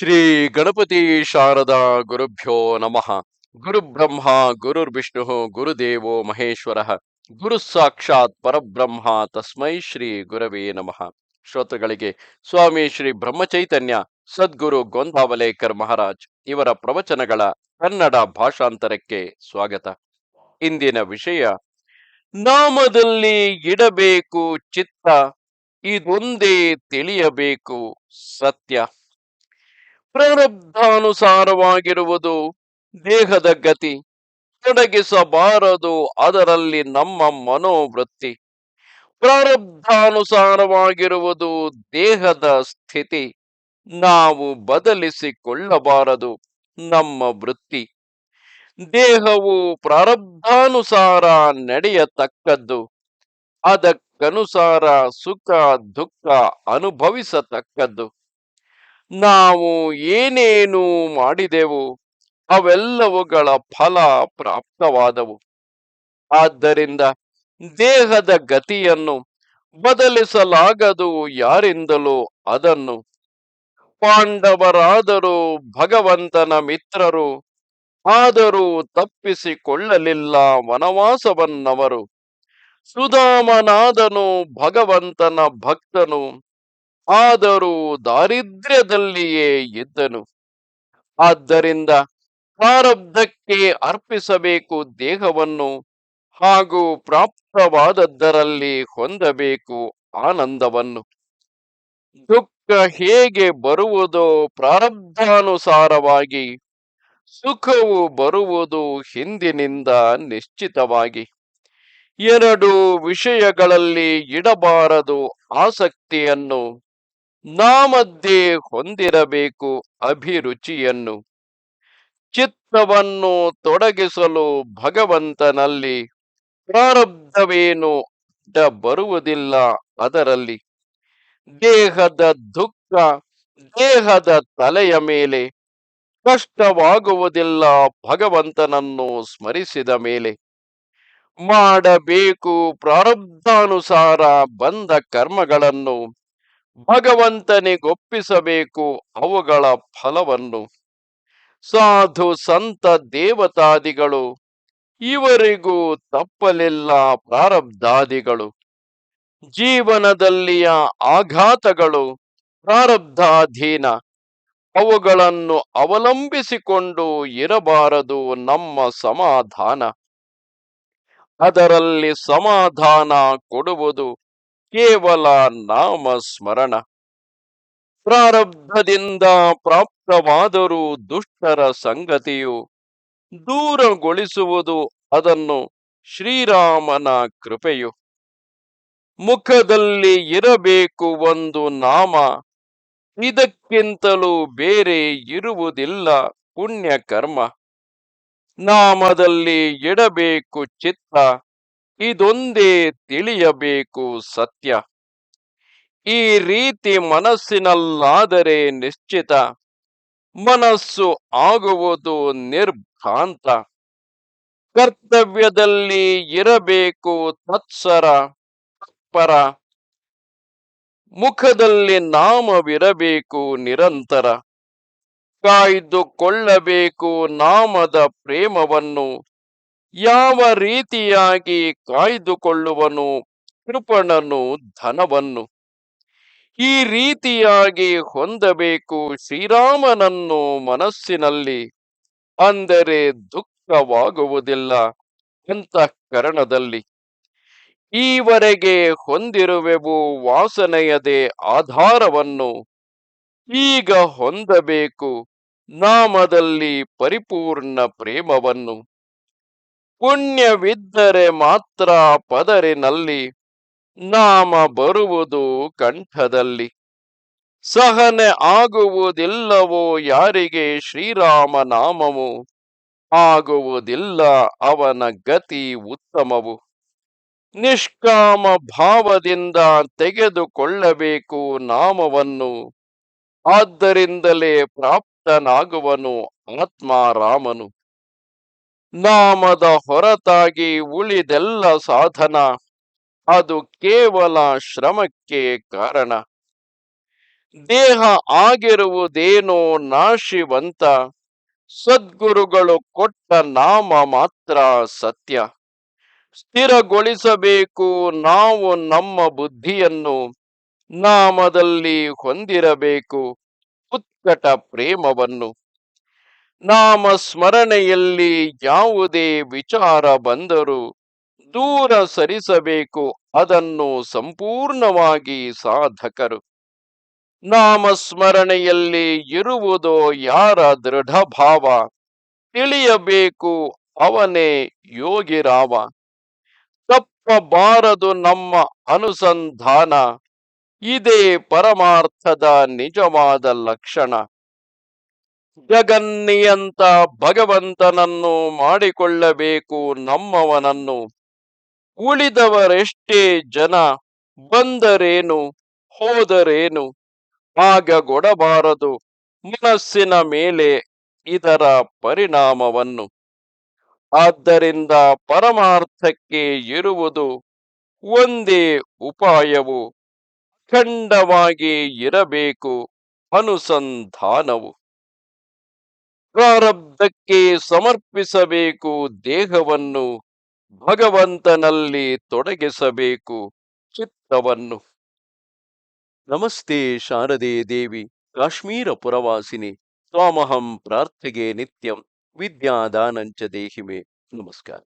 ಶ್ರೀ ಗಣಪತಿ ಶಾರದಾ ಗುರುಭ್ಯೋ ನಮಃ. ಗುರುಬ್ರಹ್ಮ ಗುರುರ್ವಿಷ್ಣು ಗುರುದೇವೋ ಮಹೇಶ್ವರ. ಗುರು ಸಾಕ್ಷಾತ್ ಪರಬ್ರಹ್ಮ ತಸ್ಮೈ ಶ್ರೀ ಗುರವೇ ನಮಃ. ಶ್ರೋತೃಗಳಿಗೆ ಸ್ವಾಮಿ ಶ್ರೀ ಬ್ರಹ್ಮಚೈತನ್ಯ, ಸದ್ಗುರು ಗೋಂದಾವಲೇಕರ್ ಮಹಾರಾಜ್ ಇವರ ಪ್ರವಚನಗಳ ಕನ್ನಡ ಭಾಷಾಂತರಕ್ಕೆ ಸ್ವಾಗತ. ಇಂದಿನ ವಿಷಯ, ನಾಮದಲ್ಲಿ ಇಡಬೇಕು ಚಿತ್ತ, ಇದೊಂದೇ ತಿಳಿಯಬೇಕು ಸತ್ಯ. ಪ್ರಾರಬ್ಧಾನುಸಾರವಾಗಿರುವುದು ದೇಹದ ಗತಿ. ತೊಡಗಿಸಬಾರದು, ಅದರಲ್ಲಿ ನಮ್ಮ ಮನೋವೃತ್ತಿ. ಪ್ರಾರಬ್ಧಾನುಸಾರವಾಗಿರುವುದು ದೇಹದ ಸ್ಥಿತಿ. ನಾವು ಬದಲಿಸಿಕೊಳ್ಳಬಾರದು, ನಮ್ಮ ವೃತ್ತಿ. ದೇಹವು ಪ್ರಾರಬ್ಧಾನುಸಾರ ನಡೆಯತಕ್ಕದ್ದು. ಅದಕ್ಕನುಸಾರ ಸುಖ, ದುಃಖ ಅನುಭವಿಸತಕ್ಕದ್ದು. ನಾವು ಏನೇನು ಮಾಡಿದೆವು, ಅವೆಲ್ಲವುಗಳ ಫಲ ಪ್ರಾಪ್ತವಾದವು. ಆದ್ದರಿಂದ ದೇಹದ ಗತಿಯನ್ನು ಬದಲಿಸಲಾಗದು ಯಾರಿಂದಲೂ ಅದನ್ನು. ಪಾಂಡವರಾದರೂ ಭಗವಂತನ ಮಿತ್ರರು, ಆದರೂ ತಪ್ಪಿಸಿಕೊಳ್ಳಲಿಲ್ಲ ವನವಾಸವನ್ನವರು. ಸುಧಾಮನಾದನು ಭಗವಂತನ ಭಕ್ತನು ಆದರೂ ದಾರಿದ್ರ್ಯದಲ್ಲಿಯೇ ಇದ್ದನು. ಆದ್ದರಿಂದ ಪ್ರಾರಬ್ಧಕ್ಕೆ ಅರ್ಪಿಸಬೇಕು ದೇಹವನ್ನು ಹಾಗೂ ಪ್ರಾಪ್ತವಾದದ್ದರಲ್ಲಿ ಹೊಂದಬೇಕು ಆನಂದವನ್ನು. ದುಃಖ ಹೇಗೆ ಬರುವುದೋ ಪ್ರಾರಬ್ಧಾನುಸಾರವಾಗಿ, ಸುಖವು ಬರುವುದು ಹಿಂದಿನಿಂದ ನಿಶ್ಚಿತವಾಗಿ. ಎರಡು ವಿಷಯಗಳಲ್ಲಿ ಇಡಬಾರದು ಆಸಕ್ತಿಯನ್ನು ನಾಮದ್ದೇ ಹೊಂದಿರಬೇಕು ಅಭಿರುಚಿಯನ್ನು. ಚಿತ್ತವನ್ನು ತೊಡಗಿಸಲು ಭಗವಂತನಲ್ಲಿ ಪ್ರಾರಬ್ಧವೇನು ಅಡ್ಡ ಬರುವುದಿಲ್ಲ ಅದರಲ್ಲಿ. ದೇಹದ ದುಃಖ ದೇಹದ ತಲೆಯ ಮೇಲೆ ಕಷ್ಟವಾಗುವುದಿಲ್ಲ ಭಗವಂತನನ್ನು ಸ್ಮರಿಸಿದ ಮೇಲೆ. ಮಾಡಬೇಕು ಪ್ರಾರಬ್ಧಾನುಸಾರ ಬಂದ ಕರ್ಮಗಳನ್ನು ಭಗವಂತನಿಗೊಪ್ಪಿಸಬೇಕು ಅವುಗಳ ಫಲವನ್ನು. ಸಾಧು, ಸಂತ, ದೇವತಾದಿಗಳು, ಇವರಿಗೂ ತಪ್ಪಲಿಲ್ಲ ಪ್ರಾರಬ್ಧಾದಿಗಳು. ಜೀವನದಲ್ಲಿಯ ಆಘಾತಗಳು ಪ್ರಾರಬ್ಧಾಧೀನ. ಅವುಗಳನ್ನು ಅವಲಂಬಿಸಿಕೊಂಡು ಇರಬಾರದು ನಮ್ಮ ಸಮಾಧಾನ. ಅದರಲ್ಲಿ ಸಮಾಧಾನ ಕೊಡುವುದು ಕೇವಲ ನಾಮ ಸ್ಮರಣ ಪ್ರಾರಬ್ಧದಿಂದ ಪ್ರಾಪ್ತವಾದರೂ ದುಷ್ಟರ ಸಂಗತಿಯು ದೂರಗೊಳಿಸುವುದು ಅದನ್ನು ಶ್ರೀರಾಮನ ಕೃಪೆಯು. ಮುಖದಲ್ಲಿ ಇರಬೇಕು ಒಂದು ನಾಮ, ಇದಕ್ಕಿಂತಲೂ ಬೇರೆ ಇರುವುದಿಲ್ಲ ಪುಣ್ಯಕರ್ಮ. ನಾಮದಲ್ಲಿ ಇಡಬೇಕು ಚಿತ್ತ ಇದೊಂದೇ ತಿಳಿಯಬೇಕು ಸತ್ಯ. ಈ ರೀತಿ ಮನಸ್ಸಿನಲ್ಲಾದರೆ ನಿಶ್ಚಿತ. ಮನಸ್ಸು ಆಗುವುದು ನಿರ್ಭಾಂತ ಕರ್ತವ್ಯದಲ್ಲಿ ಇರಬೇಕು ತತ್ಸರ, ಪರ. ಮುಖದಲ್ಲಿ ನಾಮವಿರಬೇಕು ನಿರಂತರ. ಕಾಯ್ದುಕೊಳ್ಳಬೇಕು ನಾಮದ ಪ್ರೇಮವನ್ನು. ಯಾವ ರೀತಿಯಾಗಿ ಕಾಯ್ದುಕೊಳ್ಳುವನು? ಕೃಪಣನು ಧನವನ್ನು. ಈ ರೀತಿಯಾಗಿ ಹೊಂದಬೇಕು ಶ್ರೀರಾಮನನ್ನು ಮನಸ್ಸಿನಲ್ಲಿ. ಅಂದರೆ ದುಃಖವಾಗುವುದಿಲ್ಲ ಅಂತಃಕರಣದಲ್ಲಿ. ಈವರೆಗೆ ಹೊಂದಿರುವೆವು ವಾಸನೆಯದೇ ಆಧಾರವನ್ನು. ಈಗ ಹೊಂದಬೇಕು ನಾಮದಲ್ಲಿ ಪರಿಪೂರ್ಣ ಪ್ರೇಮವನ್ನು. ಪುಣ್ಯವಿದ್ದರೆ ಮಾತ್ರ ಪದರಿನಲ್ಲಿ, ನಾಮ ಬರುವುದು ಕಂಠದಲ್ಲಿ. ಸಹನೆ ಆಗುವುದಿಲ್ಲವೋ ಯಾರಿಗೆ ಶ್ರೀರಾಮ ನಾಮವು? ಆಗುವುದಿಲ್ಲ ಅವನ ಗತಿ ಉತ್ತಮವು. ನಿಷ್ಕಾಮ ಭಾವದಿಂದ ತೆಗೆದುಕೊಳ್ಳಬೇಕು ನಾಮವನ್ನು. ಆದ್ದರಿಂದಲೇ ಪ್ರಾಪ್ತನಾಗುವನು ಆತ್ಮಾರಾಮನು. ನಾಮದ ಹೊರತಾಗಿ ಉಳಿದೆಲ್ಲ ಸಾಧನ. ಅದು ಕೇವಲ ಶ್ರಮಕ್ಕೆ ಕಾರಣ. ದೇಹ ಆಗಿರುವುದೇನೋ ನಾಶಿವಂತ. ಸದ್ಗುರುಗಳು ಕೊಟ್ಟ ನಾಮ ಮಾತ್ರ ಸತ್ಯ. ಸ್ಥಿರಗೊಳಿಸಬೇಕು ನಾವು ನಮ್ಮ ಬುದ್ಧಿಯನ್ನು. ನಾಮದಲ್ಲಿ ಹೊಂದಿರಬೇಕು. ಉತ್ಕಟ ಪ್ರೇಮವನ್ನು. ನಾಮ ಸ್ಮರಣೆಯಲ್ಲಿ ಯಾವುದೇ ವಿಚಾರ ಬಂದರೂ ದೂರ ಸರಿಸಬೇಕು. ಅದನ್ನು ಸಂಪೂರ್ಣವಾಗಿ ಸಾಧಕರು. ನಾಮ ಸ್ಮರಣೆಯಲ್ಲಿ ಇರುವುದೋ ಯಾರ ದೃಢ ಭಾವ ತಿಳಿಯಬೇಕು, ಅವನೇ ಯೋಗಿರಾವ. ತಪ್ಪಬಾರದು ನಮ್ಮ ಅನುಸಂಧಾನ. ಇದೇ ಪರಮಾರ್ಥದ ನಿಜವಾದ ಲಕ್ಷಣ. ಜಗನ್ನಿಯಂತ ಭಗವಂತನನ್ನು ಮಾಡಿಕೊಳ್ಳಬೇಕು, ನಮ್ಮವನನ್ನು. ಉಳಿದವರೆಷ್ಟೇ ಜನ ಬಂದರೇನು, ಹೋದರೇನು? ಆಗ ಕೊಡಬಾರದು ಮನಸ್ಸಿನ ಮೇಲೆ ಇದರ ಪರಿಣಾಮವನ್ನು. ಆದ್ದರಿಂದ ಪರಮಾರ್ಥಕ್ಕೆ ಇರುವುದು ಒಂದೇ ಉಪಾಯವು ಖಂಡವಾಗಿ ಇರಬೇಕು ಅನುಸಂಧಾನವು. ಪ್ರಾರಬ್ಧಕ್ಕೆ ಸಮರ್ಪಿಸಬೇಕು, ದೇಹವನ್ನು ಭಗವಂತನಲ್ಲಿ ತೊಡಗಿಸಬೇಕು ಚಿತ್ತವನ್ನು. ನಮಸ್ತೆ ಶಾರದೆ ದೇವಿ, ಕಾಶ್ಮೀರ ಪುರವಾಸಿನಿ, ಸ್ವಾಮಹಂ ಪ್ರಾರ್ಥಿಗೆ ನಿತ್ಯಂ, ವಿದ್ಯಾದಾನಂಚ ದೇಹಿಮೆ. ನಮಸ್ಕಾರ.